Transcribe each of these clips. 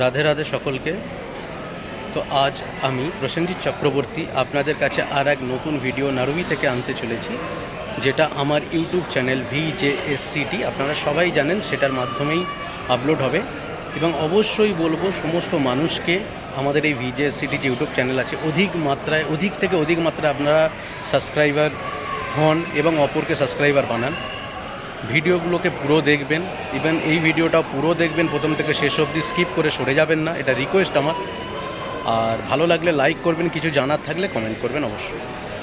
রাধে রাধে সকলকে। তো আজ আমি প্রসেনজিৎ চক্রবর্তী আপনাদের কাছে আর এক নতুন ভিডিও নারুই থেকে আনতে চলেছি, যেটা আমার YouTube channel V J S VJS City আপনারা সবাই জানেন সেটার মাধ্যমেই আপলোড হবে। এবং অবশ্যই বলব, সমস্ত মানুষকে আমাদের এই ভিজেএসসিটি যে ইউটিউব চ্যানেল আছে, অধিক মাত্রায়, অধিক থেকে অধিক মাত্রায় আপনারা সাবস্ক্রাইবার হন এবং অপরকে সাবস্ক্রাইবার বানান। ভিডিওগুলোকে পুরো দেখবেন। ইভেন এই ভিডিওটা পুরো দেখবেন। প্রথম থেকে শেষ অবধি স্কিপ করে সরে যাবেন না। এটা রিকোয়েস্ট আমার। আর ভালো লাগলে লাইক করবেন, কিছু জানার থাকলে কমেন্ট করবেন অবশ্যই।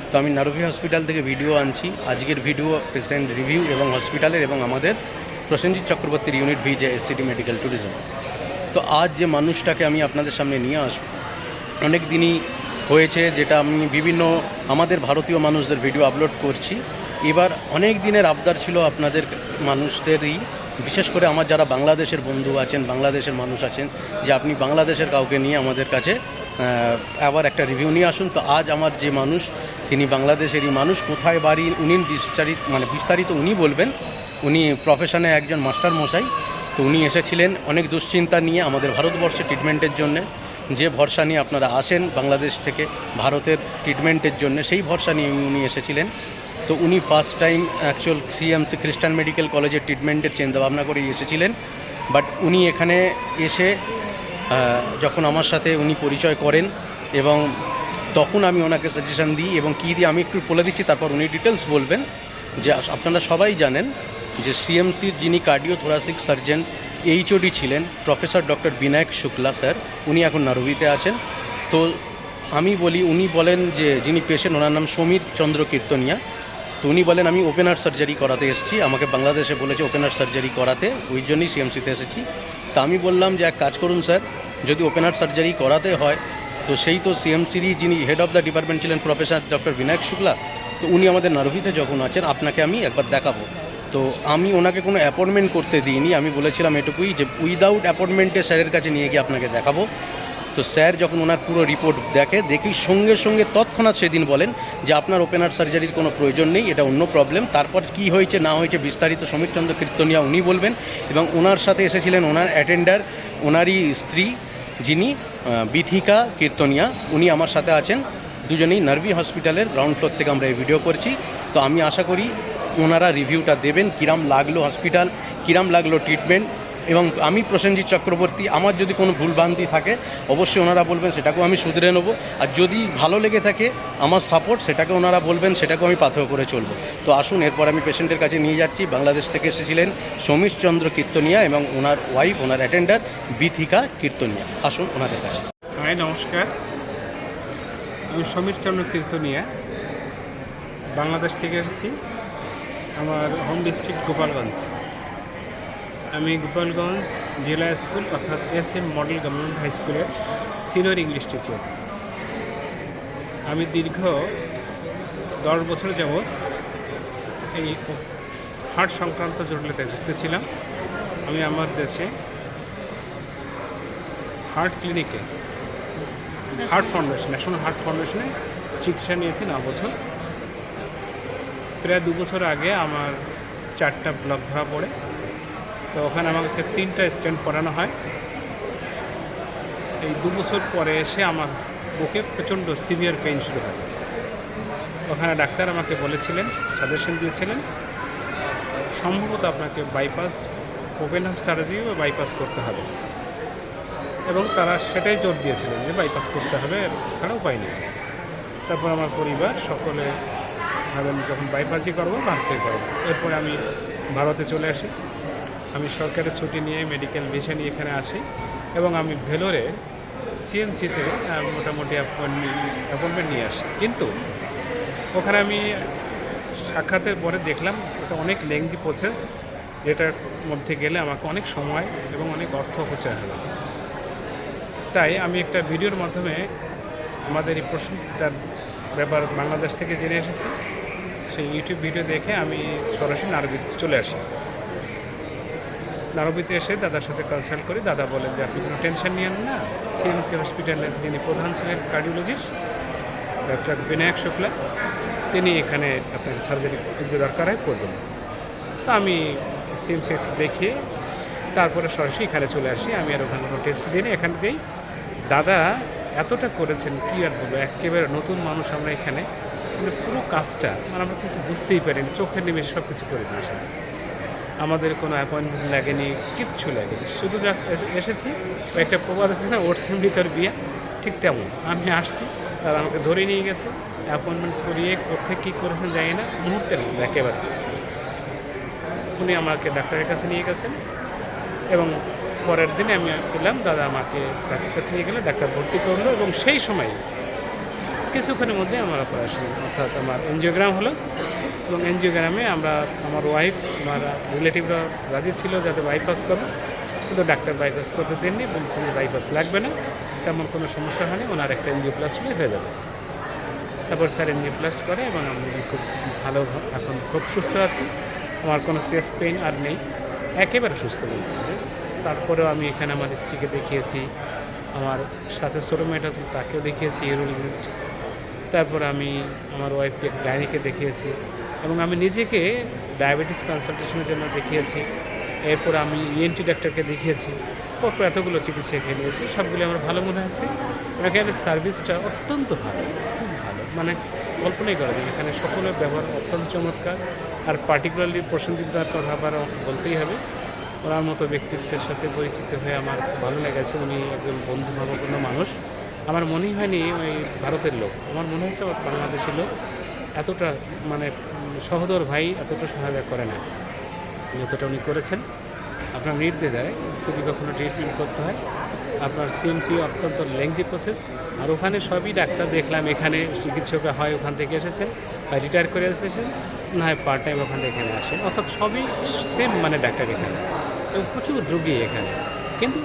তো আমি নারভি হসপিটাল থেকে ভিডিও আনছি। আজকের ভিডিও পেশেন্ট রিভিউ এবং হসপিটালের এবং আমাদের প্রসেনজিৎ চক্রবর্তীর ইউনিট ভি যে এসসিটি মেডিকেল ট্যুরিজম তো আজ যে মানুষটাকে আমি আপনাদের সামনে নিয়ে আসব, অনেক দিনই হয়েছে যেটা আমি বিভিন্ন আমাদের ভারতীয় মানুষদের ভিডিও আপলোড করছি। এবার অনেক দিনের আবদার ছিল আপনাদের মানুষদেরই, বিশেষ করে আমার যারা বাংলাদেশের বন্ধু আছেন, বাংলাদেশের মানুষ আছেন, যে আপনি বাংলাদেশের কাউকে নিয়ে আমাদের কাছে আবার একটা রিভিউ নিয়ে আসুন। তো আজ আমার যে মানুষ, তিনি বাংলাদেশেরই মানুষ, কোথায় বাড়ি, উনি বিস্তারিত মানে বিস্তারিত উনি বলবেন। উনি প্রফেশনে একজন মাস্টার মশাই, তো উনি এসেছিলেন অনেক দুশ্চিন্তা নিয়ে আমাদের ভারতবর্ষে ট্রিটমেন্টের জন্য। যে ভরসা নিয়ে আপনারা আসেন বাংলাদেশ থেকে ভারতের ট্রিটমেন্টের জন্য, সেই ভরসা নিয়ে উনি এসেছিলেন। তো উনি first time actual CMC Christian medical কলেজের ট্রিটমেন্টের চিন্তাভাবনা করেই এসেছিলেন। বাট উনি এখানে এসে যখন আমার সাথে উনি পরিচয় করেন এবং তখন আমি ওনাকে সাজেশন দিই এবং কী দিয়ে আমি একটু বলে দিচ্ছি, তারপর উনি ডিটেলস বলবেন যে আপনারা সবাই জানেন যে সিএমসির যিনি কার্ডিও থোরাসিক সার্জন এইচওডি ছিলেন professor doctor Binayak Shukla sir উনি এখন নারবিতে আছেন। তো আমি বলি, উনি বলেন যে যিনি পেশেন্ট ওনার নাম সমীর চন্দ্র কীর্তনিয়া তো উনি বলেন, আমি ওপেন ওপেনার সার্জারি করাতে এসেছি। আমাকে বাংলাদেশে বলেছে ওপেন ওপেনার সার্জারি করাতে। ওই জন্যই সিএমসিতে এসেছি। তা আমি বললাম যে, এক কাজ করুন স্যার, যদি ওপেন ওপেনার সার্জারি করাতে হয়, তো সেই তো সিএমসিরই যিনি হেড অফ দ্য ডিপার্টমেন্ট ছিলেন প্রফেসর ডক্টর বিনায়ক শুক্লা তো উনি আমাদের নারভিতে যখন আছেন, আপনাকে আমি একবার দেখাবো। তো আমি ওনাকে কোনো অ্যাপয়েন্টমেন্ট করতে দিইনি। আমি বলেছিলাম এটুকুই যে উইদাউট অ্যাপয়েন্টমেন্টে স্যারের কাছে নিয়ে গিয়ে আপনাকে দেখাবো। তো স্যার যখন ওনার পুরো রিপোর্ট দেখে, দেখেই সঙ্গে সঙ্গে তৎক্ষণাৎ সেদিন বলেন যে আপনার ওপেন ওপেনার সার্জারির কোনো প্রয়োজন নেই, এটা অন্য প্রবলেম তারপর কি হয়েছে, না হয়েছে বিস্তারিত সমীরচন্দ্র কীর্তনিয়া উনি বলবেন এবং ওনার সাথে এসেছিলেন ওনার অ্যাটেন্ডার ওনারই স্ত্রী যিনি বিথিকা কীর্তনিয়া। উনি আমার সাথে আছেন। দুজনেই নার্ভি হসপিটালের গ্রাউন্ড ফ্লোর থেকে আমরা এই ভিডিও করছি। তো আমি আশা করি ওনারা রিভিউটা দেবেন। কিরাম লাগল হসপিটাল কিরাম লাগল ট্রিটমেন্ট এবং আমি প্রসেনজিৎ চক্রবর্তী, আমার যদি কোনো ভুলভ্রান্তি থাকে, অবশ্যই ওনারা বলবেন, সেটাকেও আমি শুধরে নেব। আর যদি ভালো লেগে থাকে, আমার সাপোর্ট সেটাকে ওনারা বলবেন, সেটাকেও আমি পাথেয় করে চলবো। তো আসুন, এরপর আমি পেশেন্টের কাছে নিয়ে যাচ্ছি। বাংলাদেশ থেকে এসেছিলেন সমীশ চন্দ্র কীর্তনিয়া এবং ওনার ওয়াইফ ওনার অ্যাটেন্ডার বিথিকা কীর্তনিয়া। আসুন, ওনাদের কাছে। হ্যাঁ নমস্কার। আমি সমীর চন্দ্র কীর্তনিয়া, বাংলাদেশ থেকে এসেছি। আমার হোম ডিস্ট্রিক্ট গোপালগঞ্জ। আমি গোপালগঞ্জ জেলা স্কুল অর্থাৎ S M model government high স্কুলের সিনিয়র ইংলিশ টিচার। আমি দীর্ঘ দশ বছর যাবৎ এই হার্ট সংক্রান্ত জটিলতায় ভুগতেছিলাম। আমি আমার দেশে হার্ট ক্লিনিকে হার্ট ফাউন্ডেশন, ন্যাশনাল হার্ট ফাউন্ডেশনে চিকিৎসা নিয়েছি ন বছর। প্রায় দু বছর আগে আমার চারটা ব্লক ধরা পড়ে। তো ওখানে আমাকে তিনটা স্ট্যান্ড করানো হয়। এই দু বছর পরে এসে আমার বুকে প্রচণ্ড সিভিয়ার পেইন শুরু হয়। ওখানে ডাক্তার আমাকে বলেছিলেন, সাজেশন দিয়েছিলেন, সম্ভবত আপনাকে বাইপাস ওপেন হার্ট সার্জারি বা বাইপাস করতে হবে। এবং তারা সেটাই জোর দিয়েছিলেন যে বাইপাস করতে হবে, ছাড়া উপায় নেই। তারপর আমার পরিবার সকলে ভাবেন যখন বাইপাসই করব, ভারতে করব। এরপরে আমি ভারতে চলে আসি। আমি সরকারের ছুটি নিয়ে মেডিকেল ভিসা নিয়ে এখানে আসি এবং আমি ভেলোরে সিএমসিতে মোটামুটি অ্যাপয়েন্টমেন্ট নিয়ে আসি। কিন্তু ওখানে আমি সাক্ষাতের পরে দেখলাম এটা অনেক লেংদি প্রসেস যেটার মধ্যে গেলে আমাকে অনেক সময় এবং অনেক অর্থ অপচয় হবে। তাই আমি একটা ভিডিওর মাধ্যমে আমাদের এই প্রশংসার ব্যাপার বাংলাদেশ থেকে জেনে এসেছি। সেই ইউটিউব ভিডিও দেখে আমি সরাসরি নারবিতে চলে আসি। নারবিতে এসে দাদার সাথে কনসাল্ট করি। দাদা বলেন যে, আপনি কোনো টেনশন নিয়েন না। সিএমসি হসপিটালের যিনি প্রধান ছিলেন কার্ডিওলজিস্ট ডক্টর বিনায়ক শুক্লা, তিনি এখানে আপনার সার্জারি যদি দরকার হয় করবেন তো আমি সিএমসি দেখিয়ে তারপরে সরাসরি এখানে চলে আসি। আমি আর ওখানে কোনো টেস্ট দিই এখান থেকেই দাদা এতটা করেছেন, কি আর বলব? একেবারে নতুন মানুষ আমরা এখানে। পুরো কাজটা মানে আমরা কিছু বুঝতেই পারিনি, চোখের নিমেষে সব কিছু করে দিয়েছেন। আমাদের কোনো অ্যাপয়েন্টমেন্ট লাগেনি, কিচ্ছু লাগেনি। শুধু এসে- এসেছি একটা প্রবাদ আছে না ওর সেমনি তোর বিয়া ঠিক তেমন। আমি আসছি, তারা আমাকে ধরে নিয়ে গেছে অ্যাপয়েন্টমেন্ট করিয়ে কোথায় কী করেছেন জানি না মুহূর্তের মধ্যে একেবারে। উনি আমাকে ডাক্তারের কাছে নিয়ে গেছেন, এবং পরের দিনে আমি এলাম, দাদা আমাকে ডাক্তারের কাছে নিয়ে গেলে ডাক্তার ভর্তি করল, এবং সেই সময় কিছুক্ষণের মধ্যে আমার অপারেশন অর্থাৎ আমার এনজিওগ্রাম হলো এবং এনজিওগ্রামে আমরা, আমার ওয়াইফ আমার রিলেটিভরা রাজি ছিল যাতে বাইপাস করব কিন্তু ডাক্তার বাইপাস করতে দেননি বলছেন যে বাইপাস লাগবে না, তেমন কোনো সমস্যা হয়নি, ওনার একটা এনজিও এনজিওপ্লাস্টই হয়ে যাবে। তারপর স্যার এনজিওপ্লাস্ট করে এবং আমি খুব ভালো, এখন খুব সুস্থ আছি, আমার কোনো চেস্ট পেইন আর নেই, একেবারে সুস্থ বলতে তারপরেও আমি এখানে আমার স্ত্রীকে দেখিয়েছি, আমার সাথে ছোটো মেয়েটা আছে, তাকেও দেখিয়েছি ইউরোলজিস্ট তারপর আমি আমার ওয়াইফকে গাইনিকে দেখিয়েছি এবং আমি নিজেকে ডায়াবেটিস কনসালটেশনের জন্য দেখিয়েছি। এরপর আমি ইএনটি ডাক্তারকে দেখিয়েছি। পরপর এতগুলো চিকিৎসা নিয়েছি সবগুলো আমার ভালো মনে আছে এখানে সার্ভিসটা অত্যন্ত ভালো, খুব ভালো মানে কল্পনাই করা যায় এখানে সকলের ব্যবহার অত্যন্ত চমৎকার। আর পার্টিকুলারলি প্রসেনজিৎদার কথা আবার বলতেই হবে। ওনার মতো ব্যক্তিত্বের সাথে পরিচিত হয়ে আমার ভালো লেগেছে। উনি একজন বন্ধুভাবাপন্ন মানুষ। আমার মনেই হয়নি ওই ভারতের লোক। আমার মনে হচ্ছে বাংলাদেশের লোক। এতটা মানে সহদর ভাই এতটা সহায়তা করে না। যতটা উনি করেছেন। আপনার নির্দেশায় যদি কখনো ট্রিটমেন্ট করতে হয়, আপনার সিএমসি অত্যন্ত লেংদি প্রসেস আর ওখানে সবই ডাক্তার দেখলাম, এখানে চিকিৎসকরা হয়, ওখান থেকে এসেছেন, বা রিটায়ার করে এসেছেন, না হয় পার্ট টাইম ওখান থেকে এখানে আসেন। অর্থাৎ সবই সেম মানে ডাক্তার এখানে। এবং প্রচুর রুগী এখানে। কিন্তু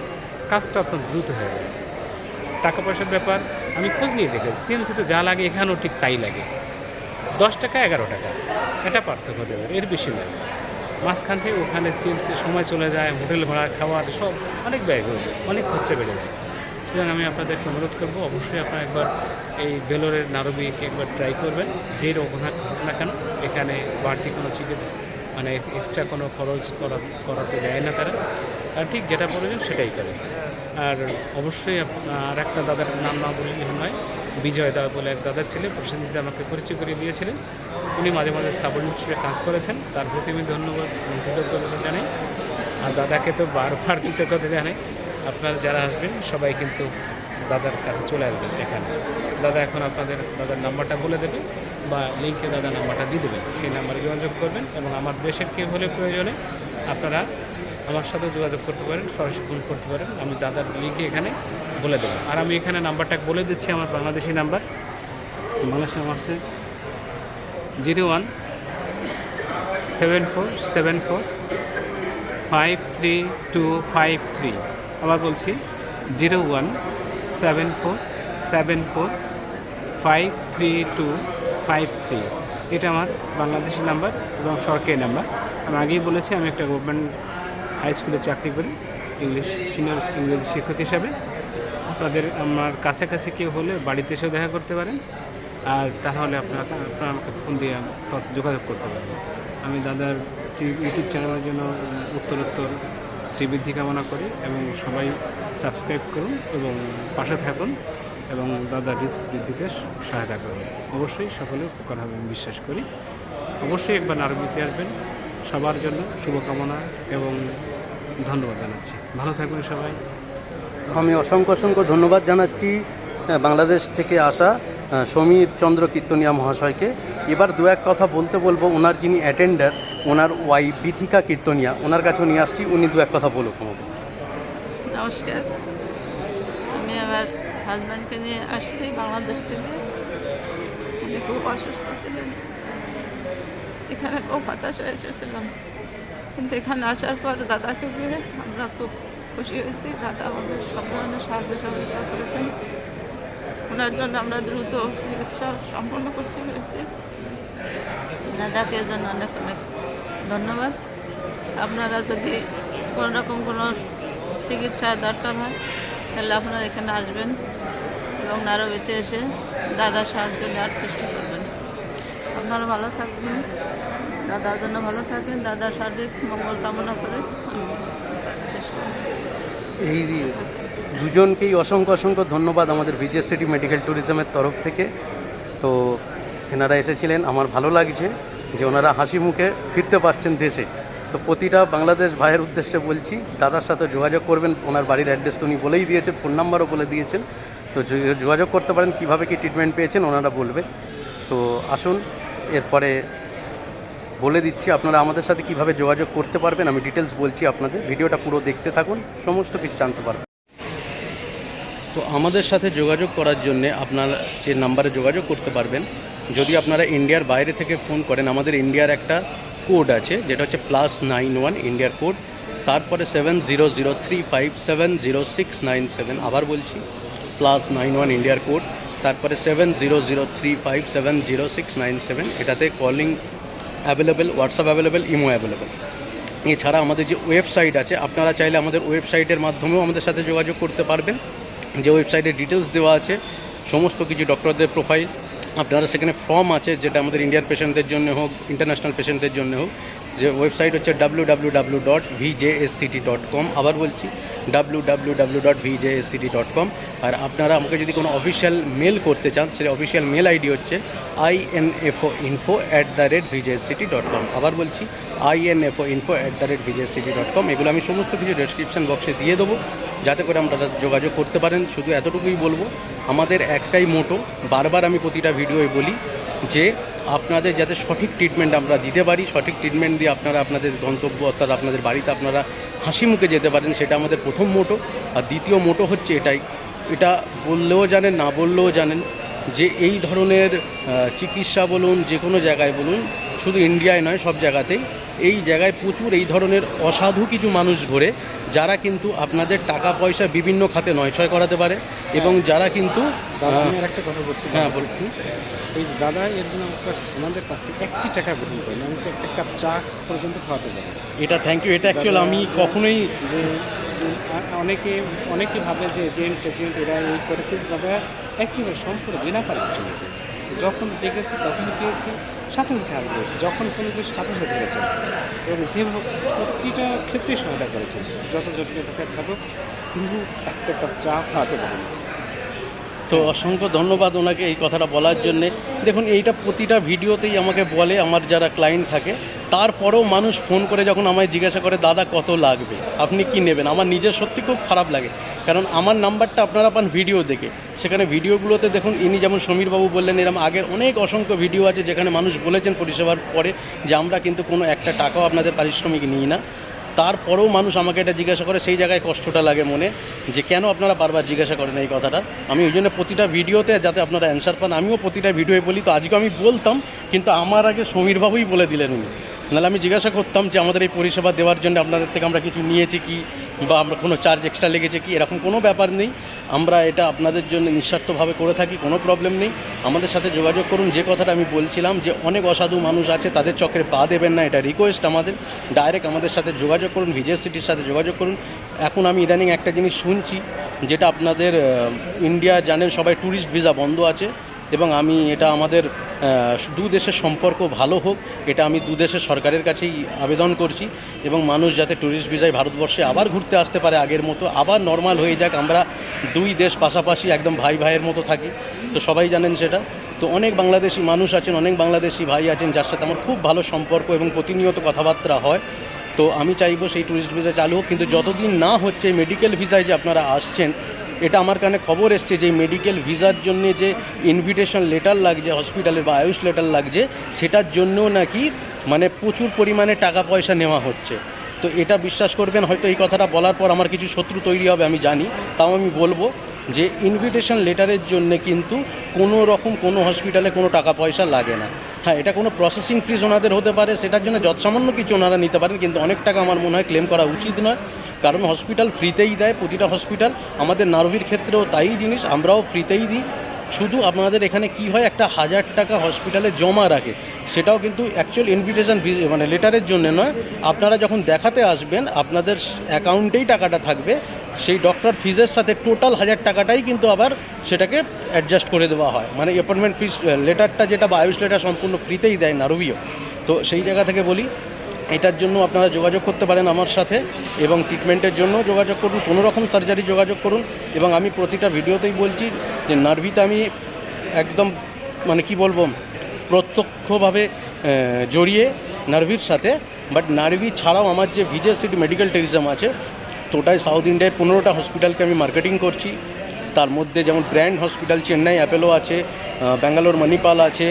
কাজটা অত্যন্ত দ্রুত হয়ে যায়। টাকা পয়সার ব্যাপার, আমি খোঁজ নিয়ে দেখেছি। সিএমসিতে যা লাগে এখানেও ঠিক তাই লাগে। দশ টাকা, এগারো টাকা, এটা পার্থক্য দেবে এর বেশি নয়। মাঝখান থেকে ওখানে সিএমসিতে সময় চলে যায়, হোটেল ভাড়া, খাওয়ার সব অনেক ব্যয় হয়ে যায়, অনেক খরচা বেড়ে যায়। সুতরাং আমি আপনাদেরকে অনুরোধ করব, অবশ্যই আপনারা একবার এই বেলোরের নারবিকে একবার ট্রাই করবেন। যে রোগ না কেন, এখানে বাড়তি কোনো চিকিৎসা মানে এক্সট্রা কোনো খরচ করা, করাতে দেয় না তারা। আর ঠিক যেটা প্রয়োজন সেটাই করে। আর অবশ্যই আর একটা দাদার নাম না বললে নয়, বিজয় দা বলে এক দাদা ছিলেন প্রসেনজিৎ আমাকে পরিচয় করে দিয়েছিলেন। উনি মাঝে মাঝে সাবঅর্ডিনেটে কাজ করেছেন, তার প্রতি আমি ধন্যবাদ কৃতজ্ঞতা জানাই। আর দাদাকে তো বারবার কৃতজ্ঞতা জানাই। আপনারা যারা আসবেন, সবাই কিন্তু দাদার কাছে চলে আসবেন এখানে। দাদা এখন আপনাদের, দাদার নাম্বারটা বলে দেবে বা লিঙ্কে দাদা নাম্বারটা দিয়ে দেবেন। সেই নাম্বারে যোগাযোগ করবেন এবং আমার দেশের কেউ হলে প্রয়োজনে আপনারা আমার সাথে যোগাযোগ করতে পারেন, সরাসরি ফোন করতে পারেন। আমি দাদার লিঙ্কে এখানে বলে দেবো। আর আমি এখানে নাম্বারটা বলে দিচ্ছি, আমার বাংলাদেশি নাম্বার বাংলাদেশি নাম্বার হচ্ছে zero one seven four seven four five three two five three আবার বলছি zero one seven four seven four five three two five three এটা আমার বাংলাদেশি নাম্বার এবং সরকারি নাম্বার আমি আগেই বলেছি, আমি একটা গভর্নমেন্ট হাই স্কুলে চাকরি করি, ইংলিশ, সিনিয়র ইংরেজি শিক্ষক হিসাবে। আপনাদের আমার কাছাকাছি কেউ হলে বাড়িতে এসেও দেখা করতে পারেন। আর তাহলে আপনারা আপনারা আমাকে ফোন দিয়ে যোগাযোগ করতে পারেন। আমি দাদার ইউটিউব চ্যানেলের জন্য উত্তরোত্তর শ্রীবৃদ্ধি কামনা করি এবং সবাই সাবস্ক্রাইব করুন এবং পাশে থাকুন এবং দাদার রিস বৃদ্ধিতে সহায়তা করুন। অবশ্যই সকলে উপকার হবে আমি বিশ্বাস করি। অবশ্যই একবার নারবিতে আসবেন। সবার জন্য শুভকামনা এবং ধন্যবাদ জানাচ্ছি। ভালো থাকবেন সবাই। আমি অসংখ্য অসংখ্য ধন্যবাদ জানাচ্ছি বাংলাদেশ থেকে আসা সমীর চন্দ্র কীর্তনিয়া মহাশয়কে। এবার দু এক কথা বলতে বলব ওনার যিনি অ্যাটেন্ডার ওনার ওয়াইফ বিথিকা কীর্তনিয়া ওনার কাছেও নিয়ে আসছি উনি দু এক কথা বলুক নমস্কার। আমি আমার হাজব্যান্ডকে নিয়ে আসছি বাংলাদেশ থেকে। উনি খুব অসুস্থ ছিলেন। এখানে খুব হতাশ হয়ে এসেছিলাম। কিন্তু এখানে আসার পর দাদাকে পেয়ে আমরা খুব খুশি হয়েছি। দাদা আমাদের সব ধরনের সাহায্য সহযোগিতা করেছেন। ওনার জন্য আমরা দ্রুত চিকিৎসা সম্পন্ন করতে পেরেছি। দাদাকে এর জন্য অনেক অনেক ধন্যবাদ। আপনারা যদি কোনো রকম কোনো চিকিৎসা দরকার হয়, তাহলে আপনারা এখানে আসবেন এবং নারবিতে এসে দাদার সাহায্য নেওয়ার চেষ্টা করবেন। আপনারা ভালো থাকবেন। দাদার জন্য ভালো থাকেন, দাদার সার্বিক মঙ্গল কামনা করে এই দুজনকেই অসংখ্য অসংখ্য ধন্যবাদ আমাদের বিজেএস সিটি মেডিকেল ট্যুরিজমের তরফ থেকে। তো এনারা এসেছিলেন, আমার ভালো লাগছে যে ওনারা হাসি মুখে ফিরতে পারছেন দেশে। তো প্রতিটা বাংলাদেশ ভাইয়ের উদ্দেশ্যে বলছি, দাদার সাথে যোগাযোগ করবেন, ওনার বাড়ির অ্যাড্রেস তো উনি বলেই দিয়েছেন, ফোন নাম্বারও বলে দিয়েছেন। তো যোগাযোগ করতে পারেন, কীভাবে কি ট্রিটমেন্ট পেয়েছেন, ওনারা বলবে তো আসুন, এরপরে বলে দিচ্ছি, আপনারা আমাদের সাথে কীভাবে যোগাযোগ করতে পারবেন, আমি ডিটেলস বলছি আপনাদের। ভিডিওটা পুরো দেখতে থাকুন, সমস্ত কিছু জানতে পারবেন। তো আমাদের সাথে যোগাযোগ করার জন্যে আপনারা যে নাম্বারে যোগাযোগ করতে পারবেন, যদি আপনারা ইন্ডিয়ার বাইরে থেকে ফোন করেন, আমাদের ইন্ডিয়ার একটা কোড আছে, যেটা হচ্ছে প্লাস নাইন ওয়ান ইন্ডিয়ার কোড। তারপরে seven zero zero three five seven zero six nine seven, আবার বলছি, প্লাস নাইন ওয়ান ইন্ডিয়ার কোড। তারপরে seven zero zero three five seven zero six nine seven, এটাতে calling available WhatsApp available imo available. এছাড়া আমাদের যে website আছে, আপনারা চাইলে আমাদের ওয়েবসাইটের মাধ্যমেও আমাদের সাথে যোগাযোগ করতে পারবেন। যে ওয়েবসাইটে ডিটেলস দেওয়া আছে, সমস্ত কিছু ডক্টরদের প্রোফাইল আপনারা সেখানে ফর্ম আছে, যেটা আমাদের ইন্ডিয়ার পেশেন্টদের জন্য হোক ইন্টারন্যাশনাল পেশেন্টদের জন্য হোক। যে ওয়েবসাইট হচ্ছে W W dot dot com আবার বলছি ডাব্লিউ ডট ডট কম আর আপনারা আমাকে যদি কোনো অফিসিয়াল মেল করতে চান, সেটা অফিসিয়াল মেল আইডি হচ্ছে INFO info at the rate dot com আবার বলছি INFO info at the rate dot com এগুলো আমি সমস্ত কিছু ডেসক্রিপশন বক্সে দিয়ে দেবো, যাতে করে আপনারা যোগাযোগ করতে পারেন। শুধু এতটুকুই বলব, আমাদের একটাই মোটো বারবার আমি প্রতিটা ভিডিওয় বলি যে আপনাদের যাতে সঠিক ট্রিটমেন্ট আমরা দিতে পারি, সঠিক ট্রিটমেন্ট দিয়ে আপনারা আপনাদের গন্তব্য অর্থাৎ আপনাদের বাড়িতে আপনারা হাসি মুখে যেতে পারেন, সেটা আমাদের প্রথম মোটো। আর দ্বিতীয় মোটো হচ্ছে এটাই। এটা বললেও জানেন, না বললেও জানেন, যে এই ধরনের চিকিৎসা বলুন, যে কোনো জায়গায় বলুন, শুধু ইন্ডিয়ায় নয়, সব জায়গাতেই, এই জায়গায় প্রচুর এই ধরনের অসাধু কিছু মানুষ ঘোরে, যারা কিন্তু আপনাদের টাকা পয়সা বিভিন্ন খাতে নয়ছয় করাতে পারে, এবং যারা কিন্তু একটা কথা বলছি হ্যাঁ, হ্যাঁ বলছি। এই যে দাদা এর জন্য আমাদের কাছ থেকে একটি টাকা গ্রহণ করেন আমাকে একটা কাপ চা পর্যন্ত খাওয়াতে এটা থ্যাংক ইউ এটা অ্যাকচুয়ালি আমি কখনোই যে অনেকে অনেকে ভাবে যে এজেন্ট এজেন্ট এরা এই করে কিন্তু দাদা একেবারে সম্পূর্ণ বিনা পারিশ্রমিকে। যখন ডেকেছে তখন পেয়েছি সাথে সাথে হাজির হয়েছে যখন কোনো কিছু সাথে সাথে গেছে এবং যেভাবে প্রতিটা ক্ষেত্রে সহায়তা করেছে যত জটিল টাকা থাকুক কিন্তু একটা কাপ চা খাওয়াতে পারেন তো অসংখ্য ধন্যবাদ ওনাকে এই কথাটা বলার জন্যে। দেখুন, এইটা প্রতিটা ভিডিওতেই আমাকে বলে, আমার যারা ক্লায়েন্ট থাকে, তারপরেও মানুষ ফোন করে যখন আমায় জিজ্ঞাসা করে, দাদা, কত লাগবে? আপনি কি নেবেন? আমার নিজের সত্যি খুব খারাপ লাগে। কারণ আমার নাম্বারটা আপনারা পান ভিডিও দেখে। সেখানে ভিডিওগুলোতে দেখুন, ইনি যেমন সমীরবাবু বললেন এরকম আগের অনেক অসংখ্য ভিডিও আছে যেখানে মানুষ বলেছেন পরিষেবার পরে যে, আমরা কিন্তু কোনো একটা টাকাও আপনাদের পারিশ্রমিক নিই না। তারপরেও মানুষ আমাকে এটা জিজ্ঞাসা করে, সেই জায়গায় কষ্টটা লাগে মনে, যে কেন আপনারা বারবার জিজ্ঞাসা করেন এই কথাটা? আমি ওই জন্য প্রতিটা ভিডিওতে যাতে আপনারা অ্যান্সার পান, আমিও প্রতিটা ভিডিওয়ে বলি, তো আজকে আমি বলতাম, কিন্তু আমার আগে সমীরবাবুই বলে দিলেন উনি। নাহলে আমি জিজ্ঞাসা করতাম যে আমাদের এই পরিষেবা দেওয়ার জন্য আপনাদের থেকে আমরা কিছু নিয়েছি কি? বা আমরা কোনো চার্জ এক্সট্রা লেগেছে কি, এরকম কোনো ব্যাপার নেই। আমরা এটা আপনাদের জন্য নিঃস্বার্থভাবে করে থাকি, কোনো প্রবলেম নেই। আমাদের সাথে যোগাযোগ করুন, যে কথাটা আমি বলছিলাম যে অনেক অসাধু মানুষ আছে, তাদের চক্রে পা দেবেন না, এটা রিকোয়েস্ট আমাদের। ডাইরেক্ট আমাদের সাথে যোগাযোগ করুন ভিজে সিটির সাথে যোগাযোগ করুন। এখন আমি ইদানিং একটা জিনিস শুনছি, যেটা আপনাদের ইন্ডিয়া জানেন সবাই ট্যুরিস্ট ভিসা বন্ধ আছে। এবং আমি এটা আমাদের দু দেশের সম্পর্ক ভালো হোক, এটা আমি দু দেশের সরকারের কাছেই আবেদন করছি এবং মানুষ যাতে ট্যুরিস্ট ভিসায় ভারতবর্ষে আবার ঘুরতে আসতে পারে আগের মতো, আবার নর্মাল হয়ে যাক, আমরা দুই দেশ পাশাপাশি একদম ভাই ভাইয়ের মতো থাকি। তো সবাই জানেন সেটা। তো অনেক বাংলাদেশি মানুষ আছেন, অনেক বাংলাদেশি ভাই আছেন, যার সাথে আমার খুব ভালো সম্পর্ক এবং প্রতিনিয়ত কথাবার্তা হয়। তো আমি চাইব সেই ট্যুরিস্ট ভিসা চালু হোক, কিন্তু যতদিন না হচ্ছে মেডিকেল ভিসায় যে আপনারা আসছেন এটা আমার কানে খবর এসছে যে মেডিকেল ভিসার জন্য যে ইনভিটেশন লেটার লাগছে হসপিটালের বা আয়ুষ লেটার লাগছে, সেটার জন্যও নাকি মানে প্রচুর পরিমাণে টাকা পয়সা নেওয়া হচ্ছে। তো এটা বিশ্বাস করবেন, হয়তো এই কথাটা বলার পর আমার কিছু শত্রু তৈরি হবে, আমি জানি। তাও আমি বলব যে ইনভিটেশন লেটারের জন্য কিন্তু কোনো রকম কোনো হসপিটালে কোনো টাকা পয়সা লাগে না। হ্যাঁ এটা কোনো প্রসেসিং ফিস ওনাদের হতে পারে, সেটার জন্য যৎসামান্য কিছু ওনারা নিতে পারেন, কিন্তু অনেক টাকা আমার মনে হয় ক্লেম করা উচিত নয়। কারণ হসপিটাল ফ্রিতেই দেয়, প্রতিটা হসপিটাল আমাদের নারভির ক্ষেত্রেও তাই জিনিস, আমরাও ফ্রিতেই দিই। শুধু আপনাদের এখানে কি হয়, একটা হাজার টাকা হসপিটালে জমা রাখে। সেটাও কিন্তু অ্যাকচুয়াল ইনভিটেশন মানে লেটারের জন্য নয়। আপনারা যখন দেখাতে আসবেন, আপনাদের অ্যাকাউন্টেই টাকাটা থাকবে। সেই ডক্টর ফিজের সাথে টোটাল হাজার টাকাটাই কিন্তু আবার সেটাকে অ্যাডজাস্ট করে দেওয়া হয়। মানে অ্যাপয়েন্টমেন্ট ফিস লেটারটা যেটা বা আয়ুষ লেটার সম্পূর্ণ ফ্রিতেই দেয় নারবিও। তো সেই জায়গা থেকে বলি এটার জন্য আপনারা যোগাযোগ করতে পারেন আমার সাথে এবং ট্রিটমেন্টের জন্য যোগাযোগ করুন কোনো রকম সার্জারি যোগাযোগ করুন এবং আমি প্রতিটা ভিডিওতেই বলছি যে নার্ভিতে আমি একদম মানে কি বলব, প্রত্যক্ষভাবে জড়িয়ে নার্ভির সাথে বাট নার্ভি ছাড়াও আমার যে ভিজে সিটি মেডিকেল ট্যুরিজম আছে টোটাল সাউথ ইন্ডিয়ায় পনেরোটা হসপিটালকে আমি মার্কেটিং করছি। তার মধ্যে যেমন ব্র্যান্ড হসপিটাল চেন্নাই অ্যাপেলো আছে ব্যাঙ্গালোর মণিপাল আছে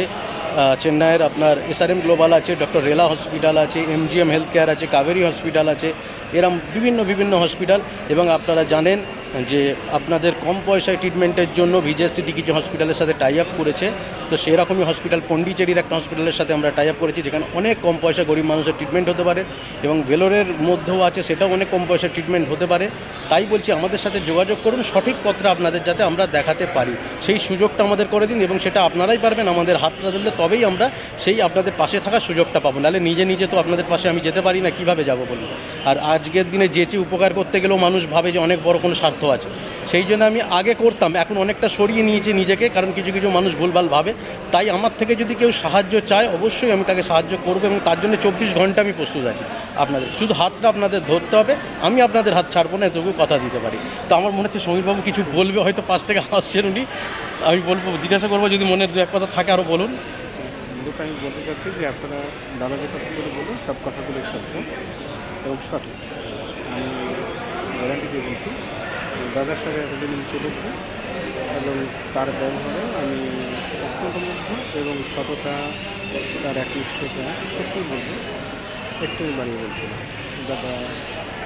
চেন্নাইয়ের আপনার এসআরএম গ্লোবাল আছে ডক্টর রেলা হসপিটাল আছে এমজিএম হেলথ কেয়ার আছে কাবেরি হসপিটাল আছে, এরম বিভিন্ন বিভিন্ন হসপিটাল এবং আপনারা জানেন যে আপনাদের কম পয়সায় ট্রিটমেন্টের জন্য ভিজেসিটি কিছু হসপিটালের সাথে টাই আপ করেছে। তো সেরকমই হসপিটাল পন্ডিচেরির একটা হসপিটালের সাথে আমরা টাই আপ করেছি, যেখানে অনেক কম পয়সা গরিব মানুষের ট্রিটমেন্ট হতে পারে এবং ভেলোরের মধ্যেও আছে, সেটাও অনেক কম পয়সার ট্রিটমেন্ট হতে পারে। তাই বলছি আমাদের সাথে যোগাযোগ করুন, সঠিক পত্রে আপনাদের যাতে আমরা দেখাতে পারি। সেই সুযোগটা আমাদের করে দিন এবং সেটা আপনারাই পারবেন আমাদের হাতটা ধরলে তবেই আমরা সেই আপনাদের পাশে থাকার সুযোগটা পাবো। নাহলে নিজে নিজে তো আপনাদের পাশে আমি যেতে পারি না, কীভাবে যাব বলুন? আর আজকের দিনে যেচে উপকার করতে গেলেও মানুষ ভাবে যে অনেক বড় কোনো স্বার্থ আছে। সেই জন্য আমি আগে করতাম, এখন অনেকটা সরিয়ে নিয়েছি নিজেকে, কারণ কিছু কিছু মানুষ ভুলভাল ভাবে। তাই আমার থেকে যদি কেউ সাহায্য চায়, অবশ্যই আমি তাকে সাহায্য করব এবং তার জন্য চব্বিশ ঘণ্টা আমি প্রস্তুত আছি আপনাদের। শুধু হাতটা আপনাদের ধরতে হবে, আমি আপনাদের হাত ছাড়বো না, এটুকু কথা দিতে পারি। তো আমার মনে হচ্ছে সমীরবাবু কিছু বলবে, হয়তো পাশ থেকে হাসছেন উনি আমি বলব, জিজ্ঞাসা করব যদি মনের দু এক কথা থাকে আরও বলুন। আমি বলতে চাচ্ছি যে আপনারা দাদা যে কথাগুলো বলুন, সব কথাগুলো সত্য এবং সঠিক। আমি গ্যারান্টি দিয়ে বলছি দাদার সাথে এতদিন আমি চলেছি এবং তার ব্যবহারে আমি অত্যন্ত এবং সততা তার একনিষ্ঠতা সত্যি বলব একটু বাড়িয়ে বলছি না। দাদা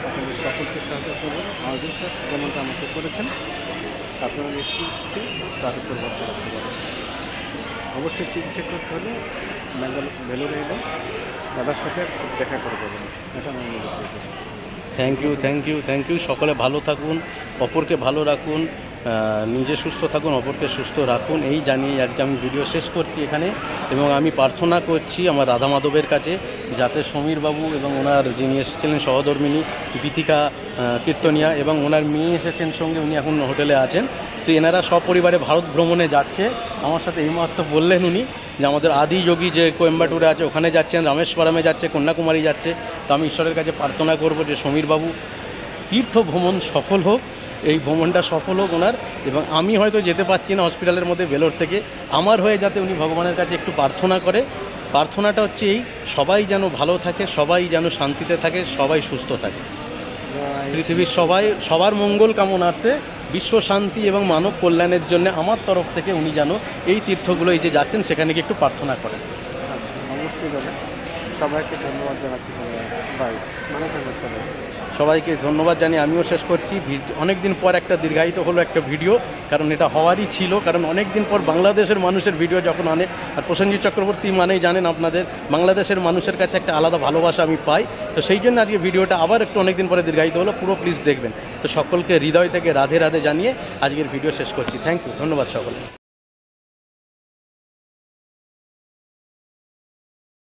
আপনাদের সকলকে সাহায্য করবেন আমার বিশ্বাস যেমনটা আমাকে করেছেন। আপনারা নিশ্চিত তার উপর ভরসা রাখতে পারেন। অবশ্যই চিকিৎসা করতে হলে ব্যাঙ্গালোর ভেলোরে এলে দাদার সাথে দেখা করে দেবেন এটা আমি করি thank you thank you thank you সকলে ভালো থাকুন। অপরকে ভালো রাখুন নিজে সুস্থ থাকুন অপরকে সুস্থ রাখুন। এই জানিয়ে আজকে আমি ভিডিও শেষ করছি এখানে এবং আমি প্রার্থনা করছি আমার রাধা মাধবের কাছে যাতে সমীরবাবু এবং ওনার যিনি এসেছিলেন সহধর্মিনী আহ, কীর্তনিয়া এবং ওনার মেয়ে এসেছেন সঙ্গে উনি এখন হোটেলে আছেন তো এনারা সপরিবারে ভারত ভ্রমণে যাচ্ছে। আমার সাথে এই মাত্র বললেন উনি যে আমাদের আদি যোগী যে কোয়েম্বাটুরে আছে ওখানে যাচ্ছেন রামেশ্বরমে যাচ্ছে কন্যাকুমারী যাচ্ছে। তো আমি ঈশ্বরের কাছে প্রার্থনা করব যে সমীরবাবু তীর্থ ভ্রমণ সফল হোক। এই ভ্রমণটা সফল হোক ওনার এবং আমি হয়তো যেতে পারছি না হসপিটালের মধ্যে ভেলোর থেকে। আমার হয়ে যাতে উনি ভগবানের কাছে একটু প্রার্থনা করে। প্রার্থনাটা হচ্ছে এই, সবাই যেন ভালো থাকে, সবাই যেন শান্তিতে থাকে, সবাই সুস্থ থাকে। পৃথিবীর সবাই, সবার মঙ্গল কামনার্থে বিশ্ব শান্তি এবং মানব কল্যাণের জন্য আমার তরফ থেকে উনি যেন এই তীর্থগুলো এই যে যাচ্ছেন, সেখানে গিয়ে একটু প্রার্থনা করেন। আচ্ছা অবশ্যই সবাইকে ধন্যবাদ জানাচ্ছি বাই মানে সবাই সবাইকে ধন্যবাদ জানিয়ে আমিও শেষ করছি। অনেক দিন পর একটা দীর্ঘায়িত হলো একটা ভিডিও, কারণ এটা হওয়ারই ছিল, কারণ অনেক দিন পর বাংলাদেশের মানুষের ভিডিও যখন আনে, আর প্রসেনজিৎ চক্রবর্তী মানেই জানেন আপনাদের, বাংলাদেশের মানুষের কাছে একটা আলাদা ভালোবাসা আমি পাই। তো সেই জন্য আজকে ভিডিওটা আবার একটু অনেক দিন পরে দীর্ঘায়িত হলো, পুরো প্লিজ দেখবেন। তো সকলকে হৃদয় থেকে রাধে রাধে জানিয়ে আজকের ভিডিও শেষ করছি। থ্যাংক ইউ ধন্যবাদ সকলকে।